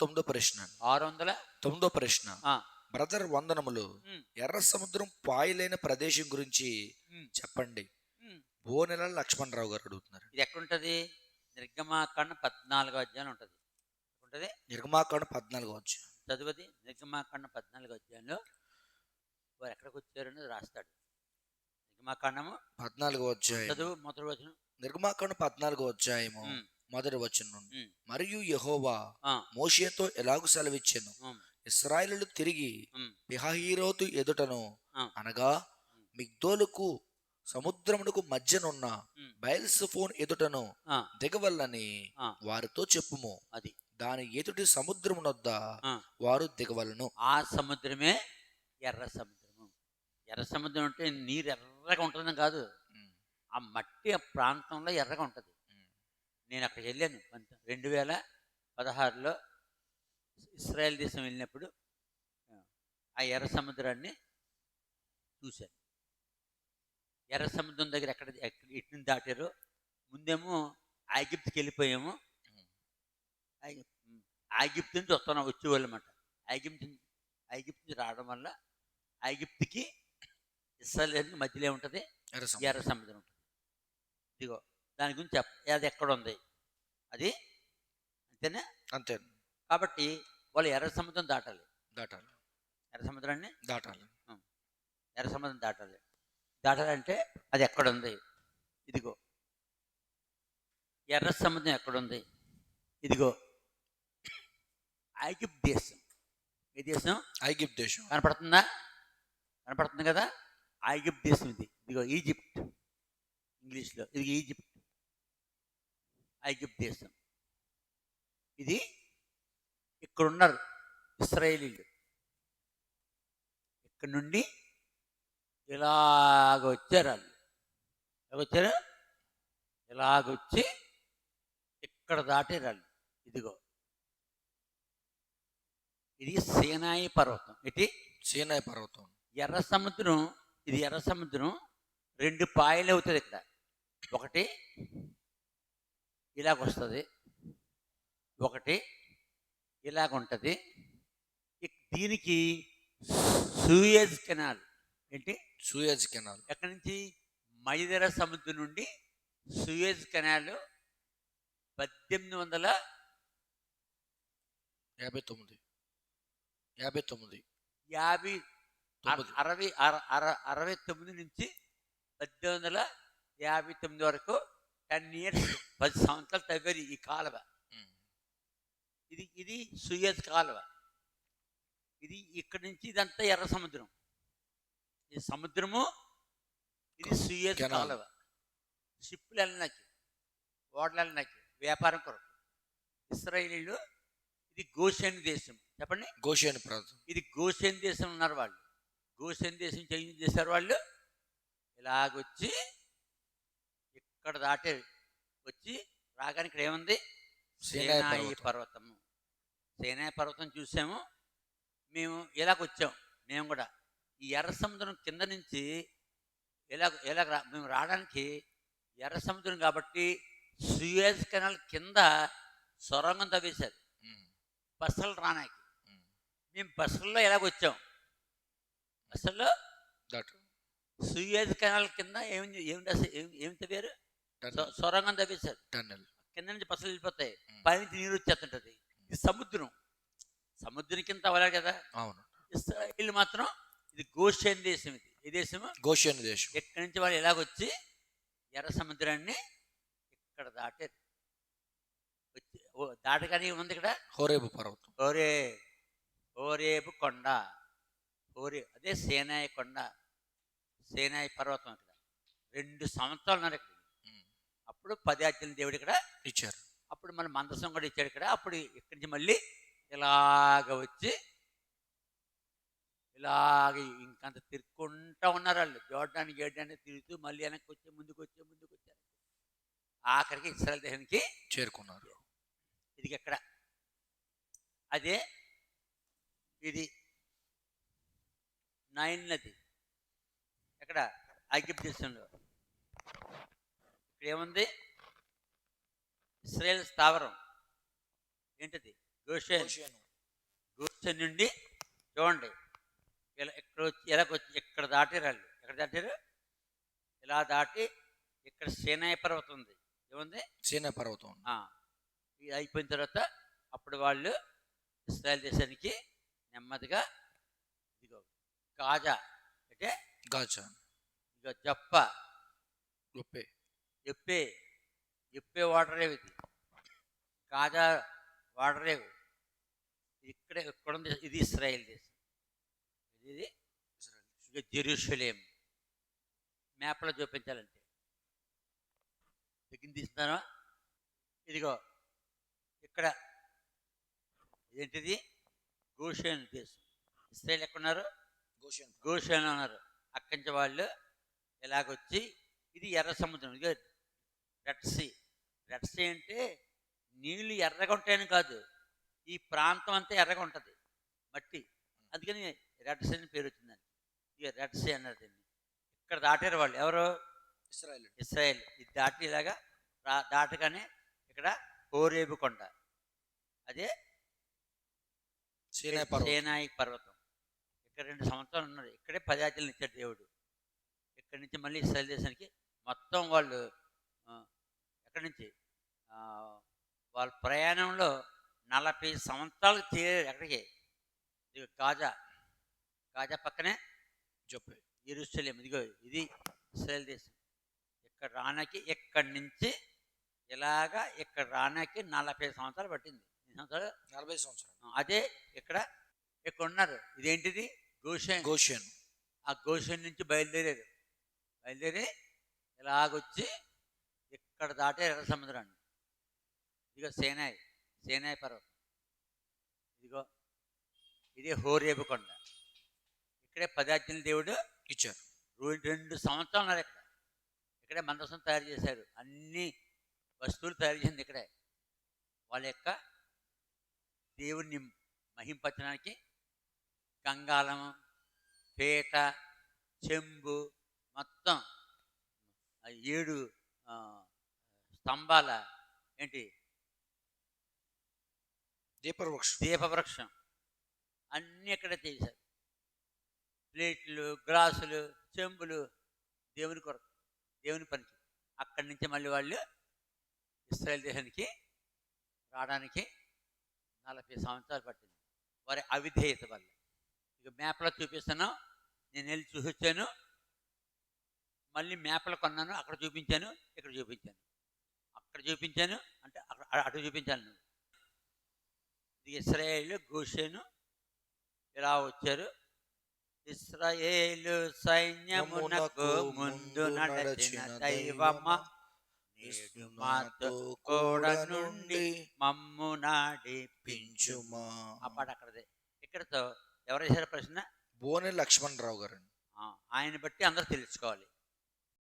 తొమ్మిదో ప్రశ్న. ఆరు వందల తొమ్మిదో ప్రశ్న. బ్రదర్ వందనములు ఎర్ర సముద్రం పాయలైన ప్రదేశం గురించి చెప్పండి. బోనెల లక్ష్మణరావు గారు అడుగుతున్నారు. ఇది ఎక్కడుంటది నిర్గమాకాండ పద్నాలుగో అధ్యాయం ఉంటుంది. ఉంటుంది నిర్మాకాండ పద్నాలుగు వచ్చి చదువుది? నిర్గమాకాండ పద్నాలుగో అధ్యాయంలో వారు ఎక్కడికి వచ్చారనేది రాస్తాడు. నిర్గమాకాండము? పద్నాలుగు అధ్యాయం చదువు మొదటి వచనం. నిర్మాకాండ పద్నాలుగు అధ్యాయము. మొదటి వచనం నుండి. మరియు యెహోవా మోషేతో ఎలాగు సెలవిచ్చాను. ఇస్రాయేలు తిరిగి పిహహీరోతు ఎదుటను. అనగా మిగ్దోలుకు సముద్రమునకు మధ్యనున్న ఉమ్, బయల్సఫోన్ ఎదుటను దిగవల్లని. వారితో చెప్పుము. అది. దాని ఎదుటి సముద్రమునొద్ద. వారు దిగవలను. ఆ సముద్రమే ఎర్ర సముద్రము. ఎర్ర సముద్రం అంటే నీరు ఎర్రగా ఉంటుందని కాదు. ఆ మట్టి ఆ ప్రాంతంలో ఎర్రగా ఉంటుంది. నేను అక్కడికి వెళ్ళాను కొంత రెండు వేల పదహారులో ఇస్రాయల్ దేశం వెళ్ళినప్పుడు ఆ ఎర్ర సముద్రాన్ని చూశాను. ఎర్ర సముద్రం దగ్గర ఎక్కడ నుంచి దాటారో ముందేమో ఆగిప్తుకి వెళ్ళిపోయాము. ఆగి- ఆగిప్తు నుంచి వస్తున్నాం వచ్చేవాళ్ళు అనమాట ఆగిప్తు నుంచి- రావడం వల్ల ఆగిప్తుకి ఇస్రాయల్ మధ్యలో ఉంటుంది ఎర్ర సముద్రం. ఉంటుంది. ఇదిగో దాని గురించి చెప్ప అది ఎక్కడ ఉంది? అది అంతేనా? అంతే కాబట్టి వాళ్ళు ఎర్ర సముద్రం దాటాలి. దాటాలి. ఎర్ర సముద్రాన్ని? దాటాలి. ఎర్ర సముద్రం దాటాలి. దాటాలంటే అది ఎక్కడ ఉంది ఇదిగో. ఎర్ర సముద్రం ఎక్కడుంది? ఇదిగో. ఐగిప్ట్ దేశం. ఏ దేశం? ఐగిప్ట్ దేశం. కనపడుతుందా? కనపడుతుంది కదా? ఐగిప్ట్ దేశం ఇది. ఇదిగో ఈజిప్ట్. ఇంగ్లీష్లో. ఇది ఈజిప్ట్. ఐగిప్ట్ దేశం ఇది ఇక్కడ ఉన్నారు ఇస్రాయేలీలు. ఇక్కడ నుండి ఇలాగ వచ్చారు వాళ్ళు. ఎలాగ వచ్చారు? ఇలాగ వచ్చి ఇక్కడ దాటారు వాళ్ళు. ఇదిగో. ఇది సేనాయి పర్వతం. ఇటు సీనాయి పర్వతం. ఎర్ర సముద్రం ఇది ఎర్ర సముద్రం రెండు పాయలు అవుతుంది ఇక్కడ. ఒకటి ఇలాగ వస్తుంది ఒకటి ఇలాగ ఉంటుంది ఇక్- దీనికి సూయేజ్ కెనాల్ ఏంటి? Suez canal. ఎక్కడి నుంచి మైదర సముద్రం నుండి సూయేజ్ కెనాల్ పద్దెనిమిది వందల యాభై తొమ్మిది యాభై తొమ్మిది. యాభై అరవై అర- అర- అరవై తొమ్మిది నుంచి పద్దెనిమిది వందల యాభై తొమ్మిది వరకు టెన్ ఇయర్స్ పది సంవత్సరాలు తవ్వారు ఈ కాలువ. ఇది ఇది సుయజ్ కాలువ. ఇది ఇక్కడి నుంచి ఇదంతా ఎర్ర సముద్రం. ఇది సముద్రము ఇది సుయజ్. కాలువ. షిప్పులు వెళ్ళినాకి ఓడలు వెళ్ళినాకి వ్యాపారం కొరకు. ఇస్రాయేలీలు ఇది గోషేన్ దేశం. చెప్పండి. గోషేని ప్రాంతం ఇది గోసేన్ దేశం ఉన్నారు వాళ్ళు. గోసేన్ దేశం చేశారు వాళ్ళు. ఇలాగొచ్చి ఇక్కడ దాటే వచ్చి రాగానే ఇక్కడ ఏముంది? సీనాయి సేనాయి పర్వతం. పర్వతము. సేనాయి పర్వతం చూసాము. మేము ఇలాగ వచ్చాం. మేము కూడా ఈ ఎర్ర సముద్రం కింద నుంచి ఇలాగ రా- మేము రావడానికి ఎర్ర సముద్రం కాబట్టి సుయేజ్ కెనాల్ కింద సొరంగం తవ్వేశారు. బస్సులు రానాకి. మేము బస్సుల్లో ఎలాగ వచ్చాం. బస్సుల్లో సుయేజ్ కెనాల్ కింద ఏమి ఏమి ఏం ఏం తవ్వారు? టన్నెల్ సొ- సొరంగం తవ్వేశారు. టన్నెల్. కింద నుంచి బస్సులు వెళ్ళిపోతాయి. పైనుంచి నీరు వచ్చేస్తుంటది. ఇది సముద్రం. సముద్రం కింద అవ్వాలి కదా? అవును. ఇస్రాయిల్ మాత్రం ఇది గోషేన్ దేశం ఇది. ఏ దేశము? గోషేని దేశం. ఇక్కడి నుంచి వాళ్ళు ఎలాగొచ్చి ఎర్ర సముద్రాన్ని ఇక్కడ దాటారు? దాటగానే ఉంది ఇక్కడ? హోరేబు పర్వతం. ఓరే ఓరేపు కొండ. ఓరే అదే సేనాయి కొండ. సేనాయి పర్వతం ఇక్కడ రెండు సంవత్సరాలు ఉన్నారు ఇక్కడ. అప్పుడు పది ఆజ్ఞల దేవుడు ఇక్కడ ఇచ్చారు. అప్పుడు మన మందసం కూడా ఇచ్చాడు ఇక్కడ. అప్పుడు ఇక్కడి నుంచి మళ్ళీ ఇలాగ వచ్చి ఇలాగ ఇంకంత తిరుక్కుంటా ఉన్నారు వాళ్ళు. చూడడానికి ఏడడానికి తిరుగుతూ మళ్ళీ వెనక్కి వచ్చి ముందుకు వచ్చి ముందుకు వచ్చారు. ఆఖరికి ఇస్రాయల్ దేశానికి చేరుకున్నారు. ఇది ఎక్కడ అదే ఇది నైన్ నది. ఎక్కడ? ఐగిప్ట్ దేశంలో. ఇక్కడ ఏముంది ఇస్రాయేల్ స్థావరం. ఏంటది? గోషేన్. గోషేను. నుండి చూడండి. ఇలా ఇక్కడ వచ్చి ఇలా వచ్చి ఇక్కడ దాటిరాళ్ళు ఎక్కడ దాటారు ఇలా దాటి ఇక్కడ సేనాయ పర్వతం ఉంది. ఏముంది? సీనా పర్వతం ఇది అయిపోయిన తర్వాత అప్పుడు వాళ్ళు ఇస్రాయల్ దేశానికి నెమ్మదిగా ఇదిగో కాజా అంటే గాచా ఇక జప్ప. గొప్పే ఎప్పే ఎప్పే వాటర్ రేవు ఇది? కాజా వాటర్ రేవు ఇక్కడ ఇక్కడ ఉంది? ఇది ఇస్రాయేల్ దేశం. ఇది జెరూషలేం. మ్యాప్లో చూపించాలంటే. దగ్గర తీస్తున్నారా ఇదిగో ఇక్కడ. ఏంటిది గోషేన్ దేశం. ఇస్రాయేల్ ఎక్కడున్నారు? గోషేన్. గోషేన్ అన్నారు అక్కడి నుంచి వాళ్ళు ఇలాగొచ్చి ఇది ఎర్ర సముద్రం. Red see. రెడ్ సీ అంటే నీళ్ళు ఎర్రగా ఉంటాయని కాదు ఈ ప్రాంతం అంతా ఎర్రగా ఉంటుంది మట్టి. అందుకని రెడ్ సీ అని పేరు వచ్చిందండి. ఇక రెడ్ సీ అన్నారు దీన్ని. ఇక్కడ దాటారు వాళ్ళు. ఎవరు? ఇస్రాయల్. ఇస్రాయేల్. ఇది దాటి ఇలాగా రా- దాటగానే ఇక్కడ హోరేబు కొండ. అదే సేనాయి పర్వతం. ఇక్కడ రెండు సంవత్సరాలు ఉన్నారు. ఇక్కడే పదార్థాలను ఇచ్చాడు దేవుడు. ఇక్కడి నుంచి మళ్ళీ ఇస్రాయల్ దేశానికి మొత్తం వాళ్ళు ఆ, ఎక్కడి నుంచి వాళ్ళ ప్రయాణంలో నలభై సంవత్సరాలు చేరారు ఎక్కడికి ఇదిగో కాజా కాజా పక్కనే జొప్పే. ఎరుసలేం. ఇదిగో ఇది ఇస్రాయల్ దేశం. ఇక్కడ రానకి ఇక్కడి నుంచి ఇలాగా ఇక్కడ రానకి నలభై సంవత్సరాలు పట్టింది. సంవత్సరాలు? నలభై సంవత్సరాలు. అదే ఇక్కడ ఇక్కడ ఉన్నారు. ఇదేంటిది? గోషెన్. గోషేన్. ఆ గోషెన్ నుంచి బయలుదేరారు. బయలుదేరి ఇలాగొచ్చి ఇక్కడ దాటే ఎర్ర సముద్రాన్ని ఇదిగో సేనాయ్ సేనాయ్ పర్వతం. ఇదిగో ఇది హోరేబు కొండ. ఇక్కడే పదార్థుల దేవుడు ఇచ్చారు. రెండు సంవత్సరాలు ఉన్నారు ఇక్కడ. ఇక్కడే మందసం తయారు చేశారు. అన్ని వస్తువులు తయారు చేసింది ఇక్కడే. వాళ్ళ యొక్క దేవుణ్ణి మహింపచ్చడానికి గంగాళం పీట చెంబు మొత్తం ఏడు స్తంభాల ఏంటి? దీపవృక్షం. దీపవృక్షం. అన్నీ ఇక్కడ చేశారు ప్లేట్లు గ్లాసులు చెంబులు దేవుని కొరకు దేవుని పనికి. అక్కడి నుంచి మళ్ళీ వాళ్ళు ఇస్రాయల్ దేశానికి రావడానికి నలభై సంవత్సరాలు పట్టింది. వారి అవిధేయత వల్ల. ఇక మ్యాప్లో చూపిస్తాను. నేను వెళ్ళి చూసొచ్చాను. మళ్ళీ మ్యాప్లో కొన్నాను. అక్కడ చూపించాను. ఇక్కడ చూపించాను. అక్కడ చూపించాను. అంటే అక్కడ అటు చూపించాను నువ్వు. ఇస్రాయేల్ గోషేను ఇలా వచ్చారు. ఇస్రాయేలు సైన్యమునకు ముందు నడచిన దైవమ్మ నేడు మాతో కూడా నుండి మమ్ము నాడిపించు పించుమా ఆ పాట అక్కడదే. ఇక్కడతో ఎవరు వేశారు ప్రశ్న? బోనె లక్ష్మణరావు గారు ఆయన బట్టి అందరూ తెలుసుకోవాలి.